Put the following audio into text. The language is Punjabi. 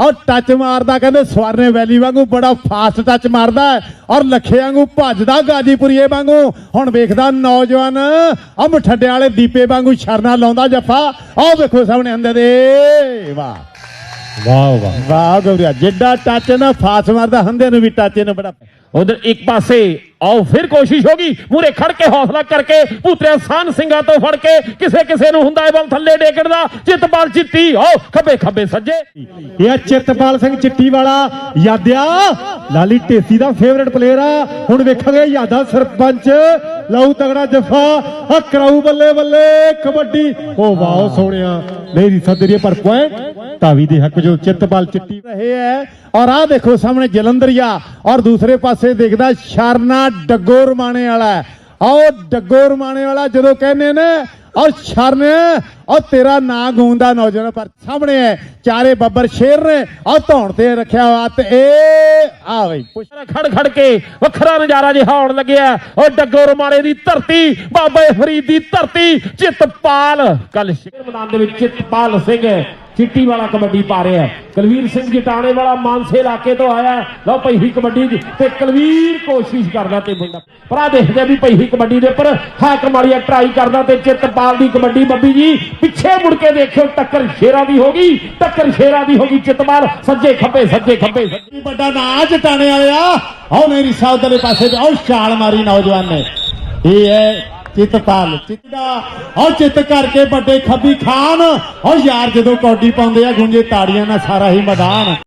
ਔਰ ਟੱਚ ਮਾਰਦਾ ਕਹਿੰਦੇ ਸਵਰਨੇ ਵੈਲੀ ਵਾਂਗੂ ਬੜਾ ਫਾਸਟ ਟੱਚ ਮਾਰਦਾ ਔਰ ਲੱਖੇ ਵਾਂਗੂ ਭੱਜਦਾ ਗਾਜੀਪੁਰੀਏ ਵਾਂਗੂ। ਹੁਣ ਵੇਖਦਾ ਨੌਜਵਾਨ ਆ ਮਠੱਡੇ ਵਾਲੇ ਦੀਪੇ ਵਾਂਗੂ ਛਰਨਾ ਲਾਉਂਦਾ ਜੱਫਾ। ਆਹ ਵੇਖੋ ਸਾਹਮਣੇ ਅੰਦਰ ਦੇ। ਵਾਹ। ਵਾਹ ਵਾਹ। ਵਾਹ ਗੌਰੀਆ ਜਿੱਡਾ ਟੱਚ ਨਾ ਫਾਸ ਮਾਰਦਾ ਹੰਦੇ ਨੂੰ ਵੀ ਟੱਚ ਇਹਨੂੰ ਬੜਾ ਉਧਰ ਇੱਕ ਪਾਸੇ ਆਓ, ਫਿਰ ਕੋਸ਼ਿਸ਼ ਹੋਗੀ। ਮੂਰੇ ਖੜ ਕੇ ਹੌਸਲਾ ਕਰਕੇ, ਪੁੱਤਰਿਆ ਸਾਨ ਸਿੰਘਾਂ ਤੋਂ ਫੜ ਕੇ ਕਿਸੇ ਕਿਸੇ ਨੂੰ ਹੁੰਦਾ ਹੈ ਬਲ ਥੱਲੇ ਡੇਕਣ ਦਾ। ਚਿੱਤਪਾਲ ਚਿੱਤੀ ਆਓ, ਖੱਬੇ ਖੱਬੇ ਸੱਜੇ। ਇਹ ਚਿੱਤਪਾਲ ਸਿੰਘ ਚਿੱਟੀ ਵਾਲਾ, ਯਾਦਿਆ। ਲਾਲੀ ਢੇਸੀ ਦਾ ਫੇਵਰੇਟ ਪਲੇਅਰ ਆ। ਹੁਣ ਵੇਖਾਂਗੇ ਯਾਦਾ ਸਰਪੰਚ ਲਾਉ ਤਗੜਾ ਜਫਾ ਆ ਕਰਾਊ ਬੱਲੇ ਬੱਲੇ, ਕਬੱਡੀ। ਓ ਵਾਓ ਸੋਹਣਿਆ, ਮੇਰੀ ਸਦਰੀਏ ਪਰ ਪੁਆਇੰਟ ਤਾਵੀ ਦੇ ਹੱਕ ਜੋ ਚਿੱਤਪਾਲ ਚਿੱਟੀ ਰਹੇ ਹੈ। ਔਰ ਆਹ ਦੇਖੋ ਸਾਹਮਣੇ ਜਲੰਧਰੀਆ, ਔਰ ਦੂਸਰੇ ਪਾਸੇ ਦੇਖਦਾ ਸ਼ਰਨਾ ਡੱਗੋ ਰਮਾਣੇ ਵਾਲਾ ਹੈ। ਆਹ ਉਹ ਵਾਲਾ ਜਦੋਂ ਕਹਿੰਦੇ ਨੇ, ਔਰ ਸ਼ਰਨ, ਔਰ ਤੇਰਾ ਨਾਂ ਗੂੰਦਾ ਨੌਜਵਾਨ ਪਰ ਸਾਹਮਣੇ ਹੈ। ਚਾਰੇ ਬੱਬਰ ਸ਼ੇਰ ਨੇ, ਔਰ ਧੌਣ ਤੇ ਰੱਖਿਆ ਹੋਇਆ ਤੇ ਇਹ ਆ ਬਈ ਖੜ ਖੜ ਕੇ ਵੱਖਰਾ ਨਜ਼ਾਰਾ ਜਿਹਾ ਆਉਣ ਲੱਗਿਆ ਉਹ ਡੱਗੋ ਰਮਾਲੇ ਦੀ ਧਰਤੀ, ਬਾਬੇ ਫਰੀਦ ਦੀ ਧਰਤੀ, ਚਿੱਤਪਾਲ। ਕੱਲ ਸ਼ਿਖਰ ਮੈਦਾਨ ਦੇ ਵਿੱਚ ਚਿੱਤਪਾਲ ਸਿੰਘ ਚਿੱਟੀ ਵਾਲਾ ਕਬੱਡੀ ਪਾ ਰਿਹਾ ਹੈ। ਕੁਲਵੀਰ ਸਿੰਘ ਜਟਾਣੇ ਵਾਲਾ ਮਾਨਸੇ ਇਲਾਕੇ ਤੋਂ ਆਇਆ ਲਓ ਪਹਿਲੀ ਕਬੱਡੀ ਤੇ ਕੁਲਵੀਰ ਕੋਸ਼ਿਸ਼ ਕਰਦਾ ਤੇ ਮੁੰਡਾ। ਪਰ ਦੇਖਦੇ ਵੀ ਪਹਿਲੀ ਕਬੱਡੀ ਦੇ ਉੱਪਰ ਹਾਕ ਮਾਰੀਆ ਟਰਾਈ ਕਰਦਾ ਤੇ ਚਿੱਤਪਾਲ ਦੀ ਕਬੱਡੀ। ਬੱਬੀ ਜੀ, ਪਿੱਛੇ ਮੁੜ ਕੇ ਦੇਖਿਓ, ਟੱਕਰ ਸ਼ੇਰਾਂ ਦੀ ਹੋ ਗਈ। ਟੱਕਰ ਸ਼ੇਰਾਂ ਦੀ ਹੋ ਗਈ ਚਿੱਤਪਾਲ। ਸੱਜੇ ਖੱਬੇ ਸੱਜੇ ਖੱਬੇ। ਵੱਡਾ ਨਾਂ ਚਟਾਣੇ ਵਾਲਿਆ? ਆਓ ਮੇਰੀ ਸਾਊਥ ਵਾਲੇ ਪਾਸੇ ਤੇ ਆਹ ਛਾਲ ਮਾਰੀ ਨੌਜਵਾਨ ਨੇ। ਇਹ ਹੈ ਚਿੱਤ ਚਿੱਤਪਾਲ ਚਿੱਤਾ ਆਹ ਚਿੱਤ ਕਰਕੇ ਵੱਡੇ ਖੱਬੀ ਖਾਨ। ਆਹ ਯਾਰ ਜਦੋਂ ਕੌਡੀ ਪਾਉਂਦੇ ਆ, ਗੁੰਜੇ ਤਾੜੀਆਂ ਨਾਲ ਸਾਰਾ ਹੀ ਮੈਦਾਨ।